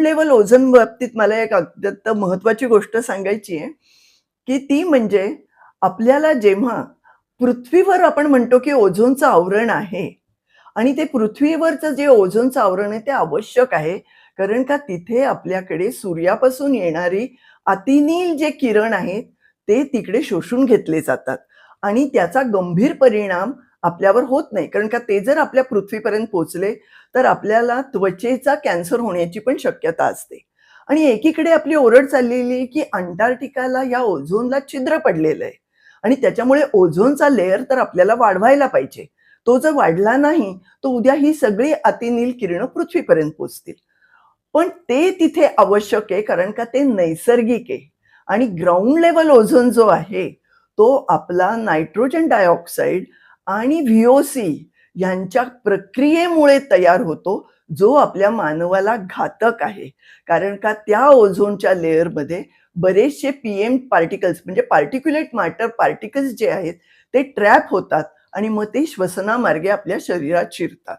Level ozone बाबतीत मला एक अत्यंत महत्वाची गोष्ट सांगायची आहे की ती म्हणजे आपल्याला जेव्हा पृथ्वीवर आपण म्हणतो की ओझोनचं आवरण आहे आणि ते पृथ्वीवरचं जे ओझोनचं आवरण आहे ते आवश्यक आहे कारण का तिथे आपल्याकडे सूर्यापासून येणारी अतिनील जे किरण आहेत ते तिकडे शोषून घेतले जातात. आणि त्याचा गंभीर परिणाम आपल्यावर होत नाही. कारण का ते जर आपल्या पृथ्वीपर्यंत पोहोचले तर आपल्याला त्वचेचा कॅन्सर होण्याची पण शक्यता असते. आणि एकीकडे आपली ओरड चाललेली आहे की अंटार्क्टिकाला या ओझोनला छिद्र पडलेलं आहे. आणि त्याच्यामुळे ओझोनचा लेअर तर आपल्याला वाढवायला पाहिजे. तो जर वाढला नाही तर उद्या ही सगळी अतिनील किरणं पृथ्वीपर्यंत पोचतील. पण ते तिथे आवश्यक आहे कारण का ते नैसर्गिक आहे. आणि ग्राउंड लेवल ओझोन जो आहे तो आपला नायट्रोजन डायऑक्साईड आणि व्हीओसी यांच्या प्रक्रियेमुळे तयार होतो जो आपल्या मानवाला घातक आहे. कारण का त्या ओझोनच्या लेअरमध्ये बरेचसे पी एम पार्टिकल्स म्हणजे पार्टिक्युलेट मॅटर पार्टिकल्स जे आहेत ते ट्रॅप होतात आणि मग ते श्वसनामार्गे आपल्या शरीरात शिरतात.